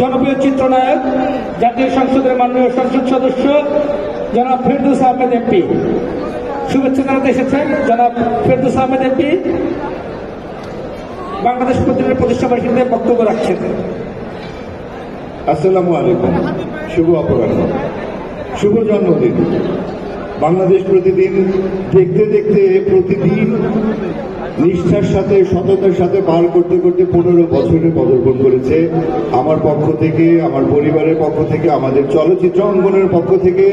জনপ্রিয় চিত্রনায়ক, জাতীয় সংসদের মাননীয় সংসদ সদস্য, জনাব ফেরদুস আহমেদ এমপি। শুভেচ্ছা জানাতে এসেছেন জনাব ফেরদুস আহমেদ এমপি। বাংলাদেশ প্রতিনিধি প্রতিষ্ঠা বার্ষিকীতে বক্তব্য রাখছেন। আসসালামু আলাইকুম। শুভ অপরাহ্ন। শুভ জন্মদিন। বাংলাদেশ প্রতিদিন দেখতে দেখতে প্রতিদিন নিষ্ঠার সাথে, সততার সাথে পার করতে করতে পনেরো বছরে পদার্পণ করেছে। আমার পক্ষ থেকে, আমার পরিবারের পক্ষ থেকে, আমাদের চলচ্চিত্র অঙ্গনের পক্ষ থেকে,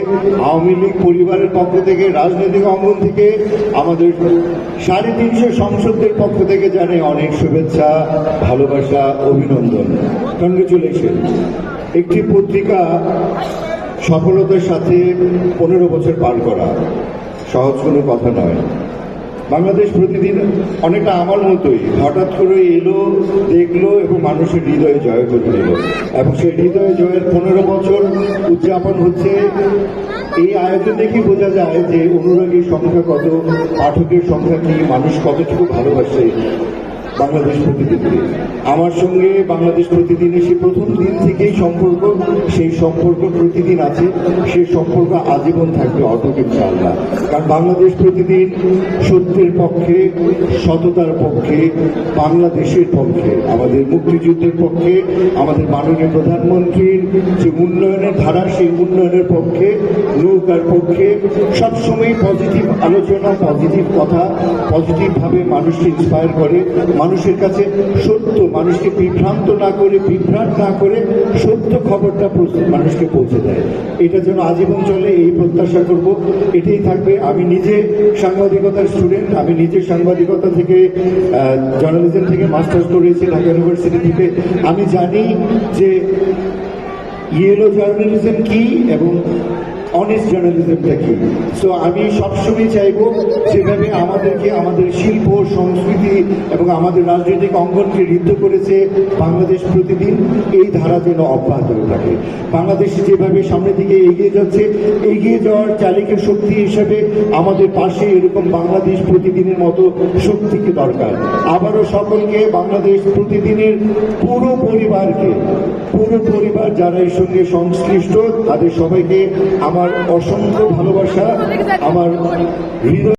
আওয়ামী লীগ পরিবারের পক্ষ থেকে, রাজনৈতিক অঙ্গন থেকে, আমাদের সাড়ে তিনশো সংসদদের পক্ষ থেকে জানে অনেক শুভেচ্ছা, ভালোবাসা, অভিনন্দন। কংগ্রেচুলেশন একটি পত্রিকা সফলতার সাথে পনেরো বছর পার করা। সহজ কোনো কথা নয়। বাংলাদেশ প্রতিদিন অনেকটা আমার মতোই। হঠাৎ করে এলো, দেখল এবং মানুষের হৃদয়ে জয় করে নিল। এবং সেই হৃদয়ে জয়ের পনেরো বছর উদযাপন হচ্ছে। এই আয়োজন দেখেই বোঝা যায় যে অনুরাগীর সংখ্যা কত, পাঠকের সংখ্যা কি, মানুষ কতটুকু ভালোবাসে। বাংলাদেশ প্রতিদিনকে আমার সঙ্গে বাংলাদেশ প্রতিদিন এসে প্রথম দিন থেকেই সম্পর্ক, সেই সম্পর্ক প্রতিদিন আছে, সেই সম্পর্ক আজীবন থাকবে অটুট ইনশাআল্লাহ। কারণ বাংলাদেশ প্রতিদিন সত্যের পক্ষে, সততার পক্ষে, বাংলাদেশের পক্ষে, আমাদের মুক্তিযুদ্ধের পক্ষে, আমাদের মাননীয় প্রধানমন্ত্রীর যে উন্নয়নের ধারা, সেই উন্নয়নের পক্ষে, নৌকার পক্ষে সবসময় পজিটিভ আলোচনা, পজিটিভ কথা পজিটিভ ভাবে মানুষকে ইন্সপায়ার করে মানুষের কাছে সত্য, মানুষকে বিভ্রান্ত না করে বিভ্রাট না করে সত্য খবরটা মানুষকে পৌঁছে দেয়। এটা যেন আজীবন চলে, এই প্রত্যাশা করব। এটাই থাকবে। আমি নিজে সাংবাদিকতার স্টুডেন্ট আমি নিজে সাংবাদিকতা থেকে জার্নালিজম থেকে মাস্টার্স করেছি ঢাকা ইউনিভার্সিটি থেকে। আমি জানি যে ইয়েলো জার্নালিজম কি এবং অনেস্ট জার্নালিজমটা কি সো আমি সবসময় চাইব যেভাবে আমাদেরকে আমাদের শিল্প, সংস্কৃতি এবং আমাদের রাজনৈতিক অঙ্গনকে ঋদ্ধ করেছে বাংলাদেশ প্রতিদিন, এই ধারা যেন অব্যাহত থাকে। বাংলাদেশ যেভাবে সামনের দিকে এগিয়ে যাচ্ছে, এগিয়ে যাওয়ার চালিকা শক্তি হিসেবে আমাদের পাশে এরকম বাংলাদেশ প্রতিদিনের মতো শক্তিকে দরকার। আবারও সকলকে বাংলাদেশ প্রতিদিনের পুরো পরিবারকে, পুরো পরিবার যারা এর সঙ্গে সংশ্লিষ্ট, তাদের সবাইকে আমার অসংখ্য ভালোবাসা আমার হৃদয়